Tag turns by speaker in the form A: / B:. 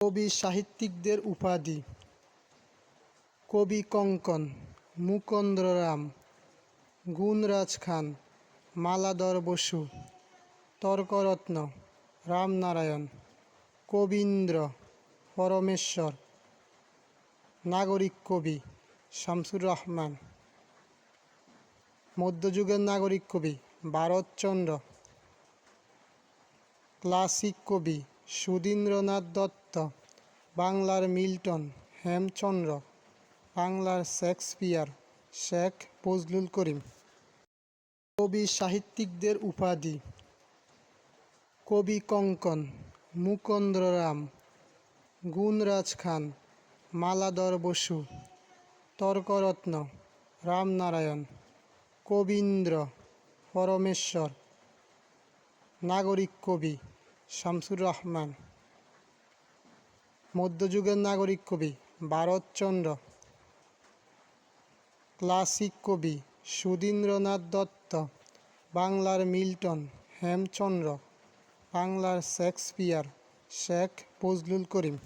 A: কবি সাহিত্যিকদের উপাধি। কবি কঙ্কন মুকন্দরাম গুণরাজ খান মালাধর বসু, তর্করত্ন, রামনারায়ণ, কবীন্দ্র, পরমেশ্বর, নাগরিক কবি শামসুর রহমান, মধ্যযুগের নাগরিক কবি ভারতচন্দ্র, ক্লাসিক কবি সুধীন্দ্রনাথ দত্ত, বাংলার মিল্টন হেমচন্দ্র, বাংলার শেক্সপিয়ার শেখ ফজলুল করিম। কবি সাহিত্যিকদের উপাধি, কবি কঙ্কন, মুকন্দ্র রাম, গুণরাজ খান মালাধর বসু, তর্করত্ন, রামনারায়ণ, কবীন্দ্র, পরমেশ্বর, নাগরিক কবি। শামসুর রহমান। মধ্যযুগের নাগরিক কবি ভারতচন্দ্র ক্লাসিক কবি সুধীন্দ্রনাথ দত্ত। বাংলার মিল্টন হেমচন্দ্র। বাংলার শেক্সপিয়ার শেখ ফজলুল করিম।